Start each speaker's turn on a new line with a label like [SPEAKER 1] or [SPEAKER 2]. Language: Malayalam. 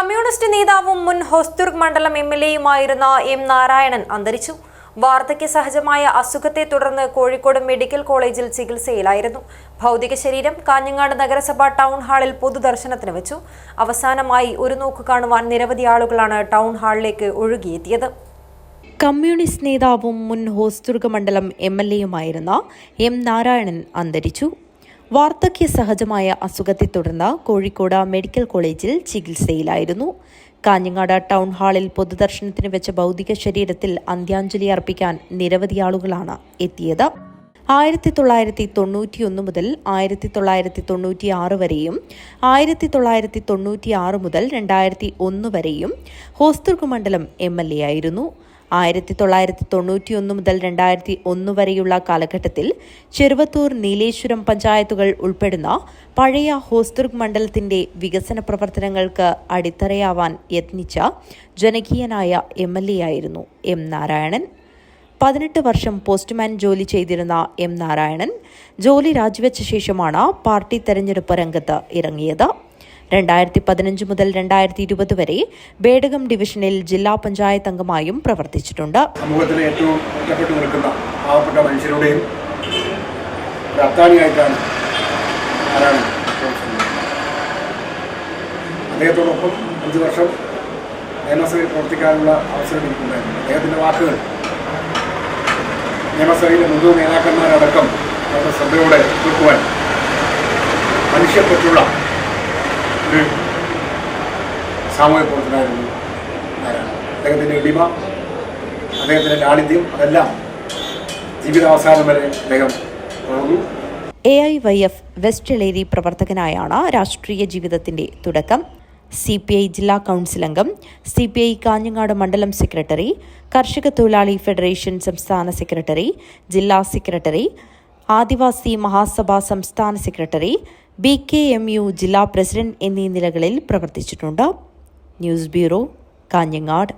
[SPEAKER 1] കമ്മ്യൂണിസ്റ്റ് നേതാവും മുൻ ഹോസ്ദുർഗ് മണ്ഡലം എം എൽ എയുമായിരുന്ന എം നാരായണൻ അന്തരിച്ചു. വാർദ്ധക്യ സഹജമായ അസുഖത്തെ തുടർന്ന് കോഴിക്കോട് മെഡിക്കൽ കോളേജിൽ ചികിത്സയിലായിരുന്നു. ഭൗതിക ശരീരം കാഞ്ഞങ്ങാട് നഗരസഭ ടൗൺ ഹാളിൽ പൊതുദർശനത്തിന് വെച്ചു. അവസാനമായി ഒരു നോക്ക് കാണുവാൻ നിരവധി ആളുകളാണ് ടൗൺ ഹാളിലേക്ക് ഒഴുകിയെത്തിയത്. കമ്മ്യൂണിസ്റ്റ് നേതാവും മുൻ ഹോസ്ദുർഗ് മണ്ഡലം എം എൽ എയുമായിരുന്ന എം നാരായണൻ അന്തരിച്ചു. വാർദ്ധക്യ സഹജമായ അസുഖത്തെ തുടർന്ന് കോഴിക്കോട് മെഡിക്കൽ കോളേജിൽ ചികിത്സയിലായിരുന്നു. കാഞ്ഞങ്ങാട് ടൗൺ ഹാളിൽ പൊതുദർശനത്തിന് വെച്ച ഭൗതിക ശരീരത്തിൽ അന്ത്യാഞ്ജലി അർപ്പിക്കാൻ നിരവധി ആളുകളാണ് എത്തിയത്. ആയിരത്തി തൊള്ളായിരത്തി തൊണ്ണൂറ്റിയൊന്ന് മുതൽ ആയിരത്തി തൊള്ളായിരത്തി തൊണ്ണൂറ്റി ആറ് വരെയും ആയിരത്തി തൊള്ളായിരത്തി തൊണ്ണൂറ്റി ആറ് മുതൽ രണ്ടായിരത്തി ഒന്ന് വരെയും ഹോസ്ദുർഗ് മണ്ഡലം എം എൽ എ ആയിരുന്നു. ആയിരത്തി തൊള്ളായിരത്തി തൊണ്ണൂറ്റിയൊന്ന് മുതൽ രണ്ടായിരത്തി ഒന്ന് വരെയുള്ള കാലഘട്ടത്തിൽ ചെറുവത്തൂർ നീലേശ്വരം പഞ്ചായത്തുകൾ ഉൾപ്പെടുന്ന പഴയ ഹോസ്ദുർഗ് മണ്ഡലത്തിന്റെ വികസന പ്രവർത്തനങ്ങൾക്ക് അടിത്തറയാവാൻ യത്നിച്ച ജനകീയനായ എം എൽ എ ആയിരുന്നു എം നാരായണൻ. പതിനെട്ട് വർഷം പോസ്റ്റ്മാൻ ജോലി ചെയ്തിരുന്ന എം നാരായണൻ ജോലി രാജിവെച്ച ശേഷമാണ് പാർട്ടി തെരഞ്ഞെടുപ്പ് രംഗത്ത് ഇറങ്ങിയത്. രണ്ടായിരത്തി പതിനഞ്ച് മുതൽ രണ്ടായിരത്തി ഇരുപത് വരെ ബേഡകം ഡിവിഷനിൽ ജില്ലാ പഞ്ചായത്ത് അംഗമായും പ്രവർത്തിച്ചിട്ടുണ്ട്.
[SPEAKER 2] സമൂഹത്തിലെ ഏറ്റവും പാവപ്പെട്ട മനുഷ്യരുടെയും അദ്ദേഹത്തോടൊപ്പം അഞ്ച് വർഷം നിയമസഭയിൽ പ്രവർത്തിക്കാനുള്ള അവസരം എനിക്കുണ്ടായിരുന്നു. അദ്ദേഹത്തിന്റെ വാക്കുകൾ നിയമസഭയിലെ മുഴുവൻ നേതാക്കന്മാരടക്കം അവരുടെ ശ്രദ്ധയോടെ കേൾക്കുവാൻ മനുഷ്യപ്പറ്റുള്ള സാമൂഹ്യ പ്രവർത്തനായിരുന്നു അദ്ദേഹത്തിന്റെ എളിമ അദ്ദേഹത്തിന്റെ ലാളിത്യം അതെല്ലാം ജീവിതാവസാനം വരെ അദ്ദേഹം തുടർന്നു
[SPEAKER 1] A I Y F west Eleri പ്രവർത്തകനായാണ് രാഷ്ട്രീയ ജീവിതത്തിന്റെ തുടക്കം. സി പി ഐ ജില്ലാ കൗൺസിൽ അംഗം സി പി ഐ കാഞ്ഞങ്ങാട് മണ്ഡലം സെക്രട്ടറി കർഷക തൊഴിലാളി ഫെഡറേഷൻ സംസ്ഥാന സെക്രട്ടറി ജില്ലാ സെക്രട്ടറി ആദിവാസി മഹാസഭ സംസ്ഥാന secretary B K M U ജില്ലാ പ്രസിഡന്റ് എന്നീ നിലകളിൽ പ്രവർത്തിച്ചിട്ടുണ്ട്. News bureau Kanhangad.